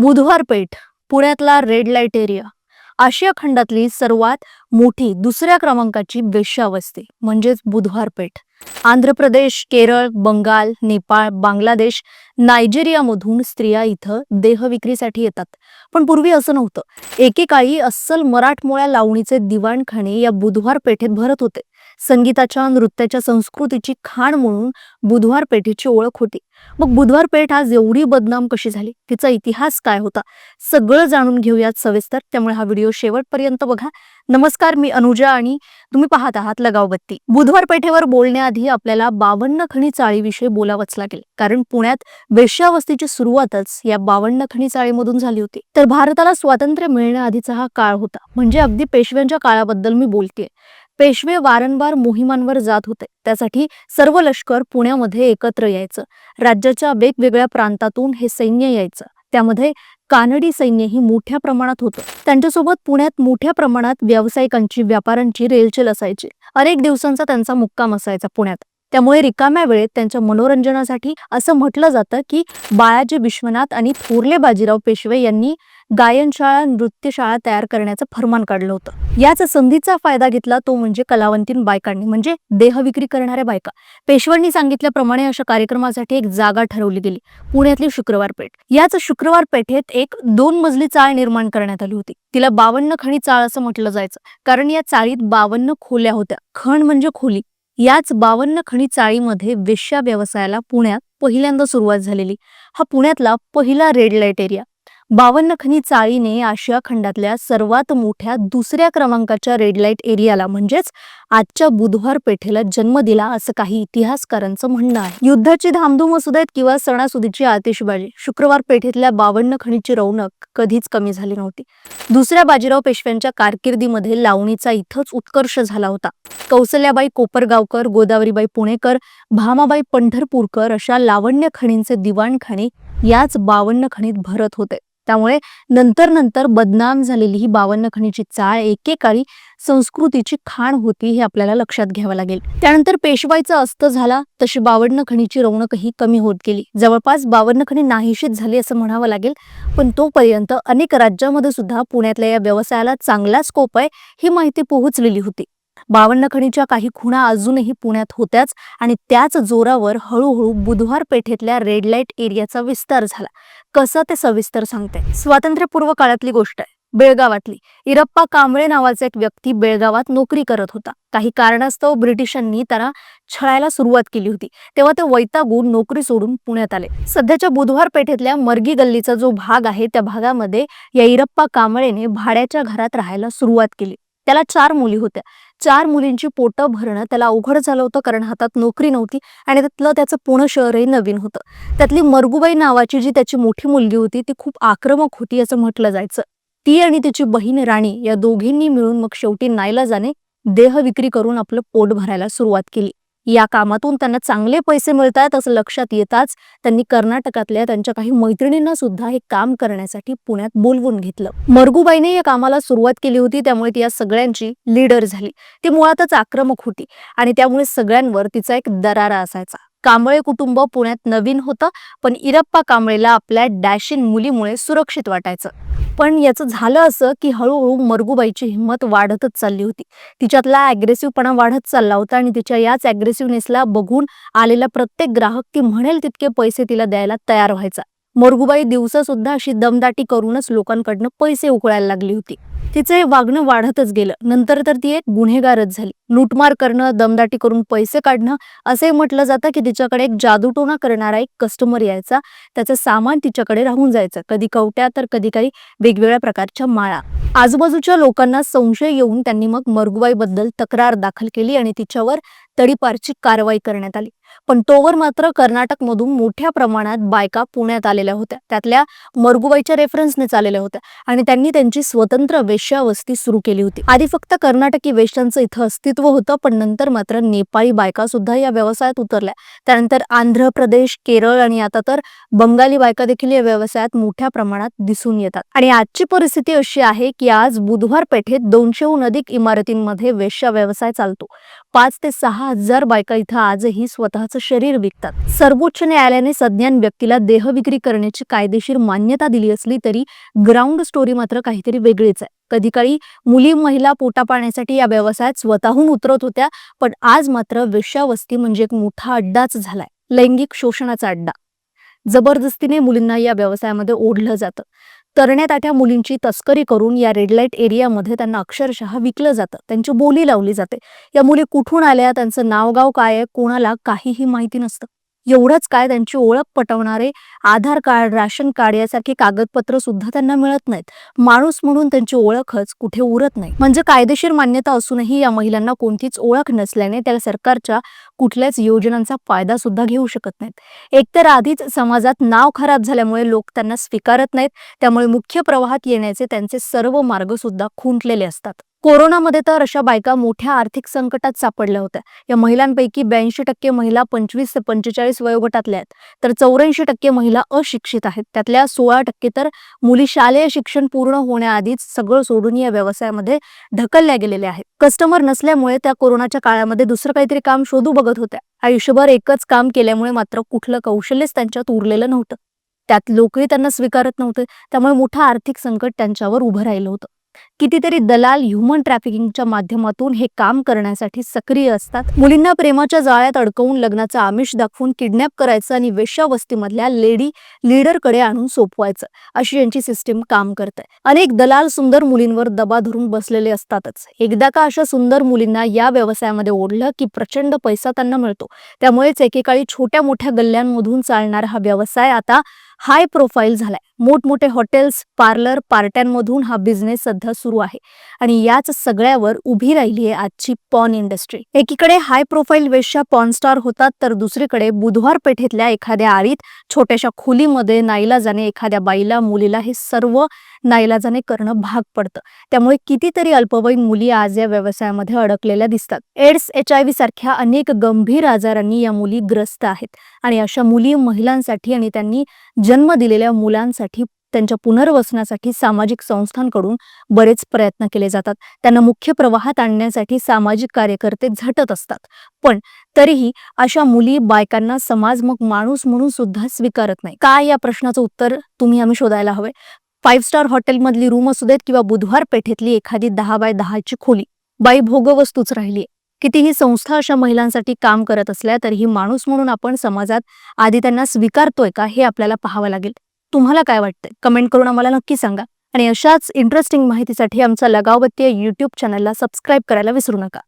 बुधवार पेठ पुण्यातला red light area आशिया खंडातली सर्वात मोठी दुसऱ्या क्रमांकाची वेश्यावस्ती म्हणजेच बुधवार पेठ. आंध्र प्रदेश केरळ बंगाल नेपाळ बांगलादेश नायजेरियामधून स्त्रिया इथं देहविक्रीसाठी येतात. पण पूर्वी असं नव्हतं. एकेकाळी अस्सल मराठमोळ्या लावणीचे दिवाणखाने या बुधवार पेठेत भरत होते. संगीताच्या नृत्याच्या संस्कृतीची खाण म्हणून बुधवार पेठेची ओळख होती. मग बुधवार पेठ आज एवढी बदनाम कशी झाली? तिचा इतिहास काय होता? सगळं जाणून घेऊयात सविस्तर. त्यामुळे हा व्हिडिओ शेवटपर्यंत बघा. नमस्कार मी अनुजा आणि तुम्ही पाहत आहात लगाव बत्ती बुधवार पेठेवर बोलण्याआधी आपल्याला बावन्न खणी चाळीविषयी बोलावंच लागेल. कारण पुण्यात वेश्यावस्तीची सुरुवातच या बावन्न खणी चाळीमधून झाली होती. तर भारताला स्वातंत्र्य मिळण्याआधीचा हा काळ होता. म्हणजे अगदी पेशव्यांच्या काळाबद्दल मी बोलतेय. पेशवे वारंवार मोहिमांवर जात होते. त्यासाठी सर्व लष्कर पुण्यामध्ये एकत्र यायचं. राज्याच्या वेगवेगळ्या प्रांतातून हे सैन्य यायचं. त्यामध्ये कानडी सैन्यही मोठ्या प्रमाणात होतं. त्यांच्यासोबत पुण्यात मोठ्या प्रमाणात व्यावसायिकांची व्यापाऱ्यांची रेलचेल असायची. अनेक दिवसांचा त्यांचा मुक्काम असायचा पुण्यात. त्यामुळे रिकाम्या वेळेत त्यांच्या मनोरंजनासाठी असं म्हटलं जातं की बाळाजी विश्वनाथ आणि थोरले बाजीराव पेशवे यांनी गायनशाळा नृत्यशाळा तयार करण्याचं फरमान काढलं होतं. याच संधीचा फायदा घेतला तो म्हणजे कलावंतीन बायकांनी म्हणजे देहविक्री करणाऱ्या बायका. पेशवांनी सांगितल्याप्रमाणे अशा कार्यक्रमासाठी एक जागा ठरवली गेली पुण्यातली शुक्रवार पेठ. याच शुक्रवार पेठेत एक दोन मजली चाळ निर्माण करण्यात आली होती. तिला बावन्न खणी चाळ असं म्हटलं जायचं कारण या चाळीत बावन्न खोल्या होत्या. खण म्हणजे खोली. याच बावन्न खणी चाळीमध्ये वेश्या व्यवसायाला पुण्यात पहिल्यांदा सुरुवात झालेली. हा पुण्यातला पहिला रेड लाइट एरिया. बावन्न खनी चाळीने आशिया खंडातल्या सर्वात मोठ्या दुसऱ्या क्रमांकाच्या रेड लाइट एरियाला म्हणजेच आजच्या बुधवार पेठेला जन्म दिला असं काही इतिहासकारांचं म्हणणं आहे. युद्धाची धामधूम असू देत किंवा सणासुदीची आतिषबाजी शुक्रवार पेठेतल्या बावन्न खणीची रौनक कधीच कमी झाली नव्हती. दुसऱ्या बाजीराव पेशव्यांच्या कारकिर्दीमध्ये लावणीचा इथंच उत्कर्ष झाला होता. कौसल्याबाई कोपरगावकर गोदावरीबाई पुणेकर भामाबाई पंढरपूरकर अशा लावण्य खणींचे दिवाणखाने याच बावन्न खणीत भरत होते. त्यामुळे नंतर नंतर बदनाम झालेली ही बावन्न खणीची चाळ एकेकाळी संस्कृतीची खाण होती हे आपल्याला लक्षात घ्यावं लागेल. त्यानंतर पेशवाईचा अस्त झाला तशी बावन्न खणीची रौणकही कमी होत गेली. जवळपास बावन्न खणी नाहीशीच झाली असं म्हणावं लागेल पण तोपर्यंत अनेक राज्यामध्ये सुद्धा पुण्यातल्या या व्यवसायाला चांगला स्कोप आहे ही माहिती पोहोचलेली होती. बावन्न खणीच्या काही खुणा अजूनही पुण्यात होत्याच आणि त्याच जोरावर हळूहळू बुधवार पेठेतल्या रेड लाइट एरियाचा विस्तार झाला. कसं ते सविस्तर सांगते. स्वातंत्र्यपूर्व काळातली गोष्ट आहे. बेळगावातली. इरप्पा कांबळे नावाचा एक व्यक्ती बेळगावात नोकरी करत होता. काही कारणास्तव ब्रिटिशांनी त्याला छळायला सुरुवात केली होती. तेव्हा ते वैतागून नोकरी सोडून पुण्यात आले. सध्याच्या बुधवार पेठेतल्या मर्गी गल्लीचा जो भाग आहे त्या भागामध्ये या इरप्पा कांबळेने भाड्याच्या घरात राहायला सुरुवात केली. त्याला चार मुली होत्या. चार मुलींची पोटं भरणं त्याला अवघड झालं होतं कारण हातात नोकरी नव्हती आणि त्यातलं त्याचं पुणे शहरही नवीन होतं. त्यातली मरगुबाई नावाची जी त्याची मोठी मुलगी होती ती खूप आक्रमक होती असं म्हटलं जायचं. ती आणि तिची बहीण राणी या दोघींनी मिळून मग शेवटी नाईलाजाने देह विक्री करून आपलं पोट भरायला सुरुवात केली. या कामातून त्यांना चांगले पैसे मिळतात असं लक्षात येताच त्यांनी कर्नाटकातल्या त्यांच्या काही मैत्रिणींना सुद्धा हे काम करण्यासाठी पुण्यात बोलवून घेतलं. मरगुबाईने या कामाला सुरुवात केली होती त्यामुळे ती या सगळ्यांची लीडर झाली. ती मुळातच आक्रमक होती आणि त्यामुळे सगळ्यांवर तिचा एक दरारा असायचा. कांबळे कुटुंब पुण्यात नवीन होतं पण इरप्पा कांबळेला आपल्या डॅशिन मुलीमुळे सुरक्षित वाटायचं. पण याचं झालं असं की हळूहळू मरगुबाईची हिंमत वाढतच चालली होती. तिच्यातला अग्रेसिव्हपणा वाढत चालला होता आणि तिच्या याच अग्रेसिव्हनेसला बघून आलेला प्रत्येक ग्राहक ती म्हणेल तितके पैसे तिला द्यायला तयार व्हायचा. मोरगुबाई दिवसा सुद्धा अशी दमदाटी करूनच लोकांकडनं पैसे उकळायला लागली होती. तिचं हे वागणं वाढतच गेलं. नंतर तर ती एक गुन्हेगारच झाली. लूटमार करणं दमदाटी करून पैसे काढणं असे म्हटलं जातं की तिच्याकडे एक जादूटोणा करणारा एक कस्टमर यायचा. त्याचं सामान तिच्याकडे राहून जायचं. कधी कवट्या तर कधी काही वेगवेगळ्या प्रकारच्या माळा. आजूबाजूच्या लोकांना संशय येऊन त्यांनी मग मरगुबाईबद्दल तक्रार दाखल केली आणि तिच्यावर तडीपारची कारवाई करण्यात आली. पण तोवर मात्र कर्नाटकमधून मोठ्या प्रमाणात बायका पुण्यात आलेल्या होत्या. त्यातल्या मरगुबाईच्या रेफरन्सने चाललेल्या होत्या आणि त्यांनी त्यांची स्वतंत्र वेश्यावस्ती सुरू केली होती. आधी फक्त कर्नाटकी वेश्यांचं इथं अस्तित्व होतं पण नंतर मात्र नेपाळी बायका सुद्धा या व्यवसायात उतरल्या. त्यानंतर आंध्र प्रदेश केरळ आणि आता तर बंगाली बायका देखील या व्यवसायात मोठ्या प्रमाणात दिसून येतात. आणि आजची परिस्थिती अशी आहे की आज बुधवार पेठेत दोनशेहून अधिक इमारतींमध्ये वेश्या व्यवसाय चालतो. पाच ते सहा हजार बायका इथं आजही स्वतःचं शरीर विकतात. सर्वोच्च न्यायालयाने सज्ञान व्यक्तीला देहविक्री करण्याची कायदेशीर मान्यता दिली असली तरी ग्राउंड स्टोरी मात्र काहीतरी वेगळीच आहे. कधी काळी मुली महिला पोटा पाण्यासाठी या व्यवसायात स्वतःहून उतरत होत्या पण आज मात्र वेश्यावस्ती म्हणजे एक मोठा अड्डाच झालाय. लैंगिक शोषणाचा अड्डा. जबरदस्तीने मुलींना या व्यवसायामध्ये ओढलं जातं. तरण्याताठ्या मुलींची तस्करी करून या रेड लाइट एरियामध्ये त्यांना अक्षरशः विकलं जातं. त्यांची बोली लावली जाते. या मुली कुठून आल्या? त्यांचं नावगाव काय आहे? कोणाला काहीही माहिती नसतं. एवढंच काय त्यांची ओळख पटवणारे आधार कार्ड राशन कार्ड यासारखी कागदपत्र सुद्धा त्यांना मिळत नाहीत. माणूस म्हणून त्यांची ओळखच कुठे उरत नाही. म्हणजे कायदेशीर मान्यता असूनही या महिलांना कोणतीच ओळख नसल्याने त्या सरकारच्या कुठल्याच योजनांचा फायदा सुद्धा घेऊ शकत नाहीत. एकतर आधीच समाजात नाव खराब झाल्यामुळे लोक त्यांना स्वीकारत नाहीत त्यामुळे मुख्य प्रवाहात येण्याचे त्यांचे सर्व मार्ग सुद्धा खुंटलेले असतात. कोरोनामध्ये तर अशा बायका मोठ्या आर्थिक संकटात सापडल्या होत्या. या महिलांपैकी ब्याऐंशी टक्के महिला पंचवीस ते पंचेचाळीस वयोगटातल्या आहेत. तर चौऱ्याऐंशी टक्के महिला अशिक्षित आहेत. त्यातल्या सोळा टक्के तर मुली शालेय शिक्षण पूर्ण होण्याआधीच सगळं सोडून या व्यवसायामध्ये ढकलल्या गेलेल्या आहेत. कस्टमर नसल्यामुळे त्या कोरोनाच्या काळामध्ये दुसरं काहीतरी काम शोधू बघत होत्या. आयुष्यभर एकच काम केल्यामुळे मात्र कुठलं कौशल्यच त्यांच्यात उरलेलं नव्हतं. त्यात लोकही त्यांना स्वीकारत नव्हते. त्यामुळे मोठं आर्थिक संकट त्यांच्यावर उभं राहिलं होतं. कितीतरी दलाल ह्युमन ट्रॅफिकिंगच्या माध्यमातून हे काम करण्यासाठी सक्रिय असतात. मुलींना प्रेमाच्या जाळ्यात अडकवून लग्नाचा आमिष दाखवून किडनॅप करायचं आणि वेश्यावस्तीमधल्या लेडी लीडरकडे आणून सोपवायचं अशी यांची सिस्टीम काम करते अनेक दलाल सुंदर मुलींवर दबा धरून बसलेले असतातच. एकदा का अशा सुंदर मुलींना या व्यवसायामध्ये ओढलं की प्रचंड पैसा त्यांना मिळतो. त्यामुळेच एकेकाळी छोट्या मोठ्या गल्ल्यांमधून चालणारा हा व्यवसाय आता हाय प्रोफाईल झालाय. मोठमोठे हॉटेल्स पार्लर पार्ट्यांमधून हा बिझनेस सध्या सुरू आहे. आणि याच सगळ्यावर उभी राहिली आहे आजची पॉन इंडस्ट्री एकीकडे हाय प्रोफाईल वेश्या पॉन स्टार होतात तर दुसरीकडे बुधवार पेठेतल्या एखाद्या आळीत छोट्याशा खोलीमध्ये नाईलाजाने एखाद्या बाईला मुलीला हे सर्व नाईलाजाने करणं भाग पडतं. त्यामुळे कितीतरी अल्पवयीन मुली आज या व्यवसायामध्ये अडकलेल्या दिसतात. एड्स एच आय व्ही सारख्या अनेक गंभीर आजारांनी या मुली ग्रस्त आहेत. आणि अशा मुली महिलांसाठी आणि त्यांनी जन्म दिलेल्या मुलांसाठी त्यांच्या पुनर्वसनासाठी सामाजिक संस्थांकडून बरेच प्रयत्न केले जातात. त्यांना मुख्य प्रवाहात आणण्यासाठी सामाजिक कार्यकर्ते झटत असतात. पण तरीही अशा मुली बायकांना समाज मग माणूस म्हणून सुद्धा स्वीकारत नाही. काय या प्रश्नाचं उत्तर तुम्ही आम्ही शोधायला हवे? फाईव्ह स्टार हॉटेलमधली रूम असू देत किंवा बुधवार पेठेतली एखादी दहा बाय दहाची खोली. बाई भोगवस्तूच राहिली कितीही संस्था अशा महिलांसाठी काम करत असल्या तरीही माणूस म्हणून आपण समाजात आधी त्यांना स्वीकारतोय का हे आपल्याला पाहावं लागेल. तुम्हाला काय वाटतंय? कमेंट करून आम्हाला नक्की सांगा. आणि अशाच इंटरेस्टिंग माहितीसाठी आमचा लगावबत्ती या युट्यूब चॅनलला सबस्क्राईब करायला विसरू नका.